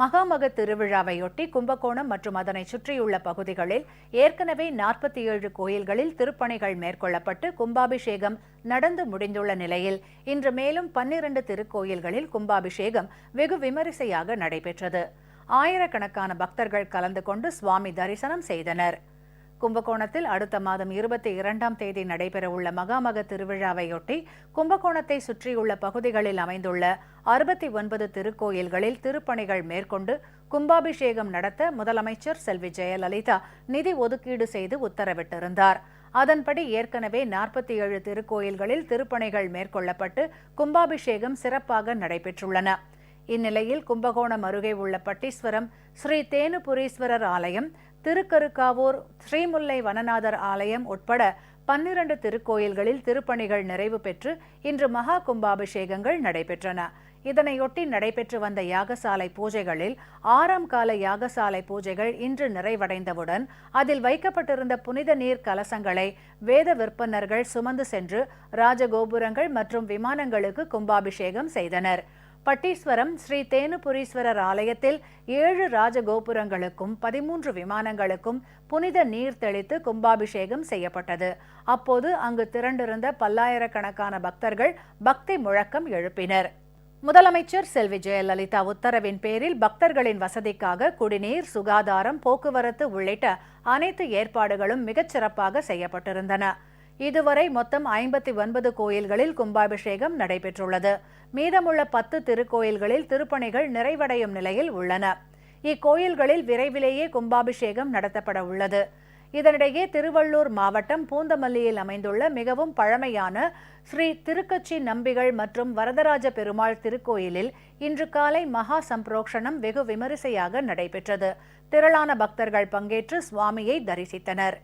மகாமக திருவிழாவையொட்டி கும்பகோணம் மற்றும் அதனை சுற்றியுள்ள பகுதிகளில் ஏற்கனவே நாற்பத்தி ஏழு கோயில்களில் திருப்பணிகள் மேற்கொள்ளப்பட்டு கும்பாபிஷேகம் நடந்து முடிந்துள்ள நிலையில் இன்று மேலும் பன்னிரண்டு திருக்கோயில்களில் கும்பாபிஷேகம் வெகு விமரிசையாக நடைபெற்றது. ஆயிரக்கணக்கான பக்தர்கள் கலந்து கொண்டு சுவாமி தரிசனம் செய்தனர். கும்பகோணத்தில் அடுத்த மாதம் இருபத்தி இரண்டாம் தேதி நடைபெறவுள்ள மகாமக திருவிழாவையொட்டி கும்பகோணத்தை சுற்றியுள்ள பகுதிகளில் அமைந்துள்ள அறுபத்தி ஒன்பது திருக்கோயில்களில் திருப்பணிகள் மேற்கொண்டு கும்பாபிஷேகம் நடத்த முதலமைச்சர் செல்வி ஜெயலலிதா நிதி ஒதுக்கீடு செய்து உத்தரவிட்டிருந்தார். அதன்படி ஏற்கனவே நாற்பத்தி ஏழு திருக்கோயில்களில் திருப்பணிகள் மேற்கொள்ளப்பட்டு கும்பாபிஷேகம் சிறப்பாக நடைபெற்றுள்ளன. இந்நிலையில் கும்பகோணம் அருகே உள்ள பட்டீஸ்வரம் ஸ்ரீ தேனுபுரீஸ்வரர் ஆலயம் திருக்கருக்காவூர் ஸ்ரீமுல்லை வனநாதர் ஆலயம் உட்பட பன்னிரண்டு திருக்கோயில்களில் திருப்பணிகள் நிறைவு பெற்று இன்று மகா கும்பாபிஷேகங்கள் நடைபெற்றன. இதனையொட்டி நடைபெற்று வந்த யாகசாலை பூஜைகளில் ஆறாம் கால யாகசாலை பூஜைகள் இன்று நிறைவடைந்தவுடன் அதில் வைக்கப்பட்டிருந்த புனித நீர் கலசங்களை வேத விற்பனர்கள் சுமந்து சென்று ராஜகோபுரங்கள் மற்றும் விமானங்களுக்கு கும்பாபிஷேகம் செய்தனர். பட்டீஸ்வரம் ஸ்ரீ தேனுபுரீஸ்வரர் ஆலயத்தில் ஏழு ராஜகோபுரங்களுக்கும் பதிமூன்று விமானங்களுக்கும் புனித நீர் தெளித்து கும்பாபிஷேகம் செய்யப்பட்டது. அப்போது அங்கு திரண்டிருந்த பல்லாயிரக்கணக்கான பக்தர்கள் பக்தி முழக்கம் எழுப்பினர். முதலமைச்சர் செல்வி ஜெயலலிதா உத்தரவின் பேரில் பக்தர்களின் வசதிக்காக குடிநீர் சுகாதாரம் போக்குவரத்து உள்ளிட்ட அனைத்து ஏற்பாடுகளும் மிகச்சிறப்பாக செய்யப்பட்டிருந்தன. இதுவரை மொத்தம் ஐம்பத்தி ஒன்பது கோயில்களில் கும்பாபிஷேகம் நடைபெற்றுள்ளது. மீதமுள்ள பத்து திருக்கோயில்களில் திருப்பணிகள் நிறைவடையும் நிலையில் உள்ளன. இக்கோயில்களில் விரைவிலேயே கும்பாபிஷேகம் நடத்தப்பட உள்ளது. இதனிடையே திருவள்ளூர் மாவட்டம் பூந்தமல்லியில் அமைந்துள்ள மிகவும் பழமையான ஸ்ரீ திருக்கச்சி நம்பிகள் மற்றும் வரதராஜ பெருமாள் திருக்கோயிலில் இன்று காலை மகா சம்பிரோக்ஷணம் வெகு விமரிசையாக நடைபெற்றது. திரளான பக்தர்கள் பங்கேற்று சுவாமியை தரிசித்தனர்.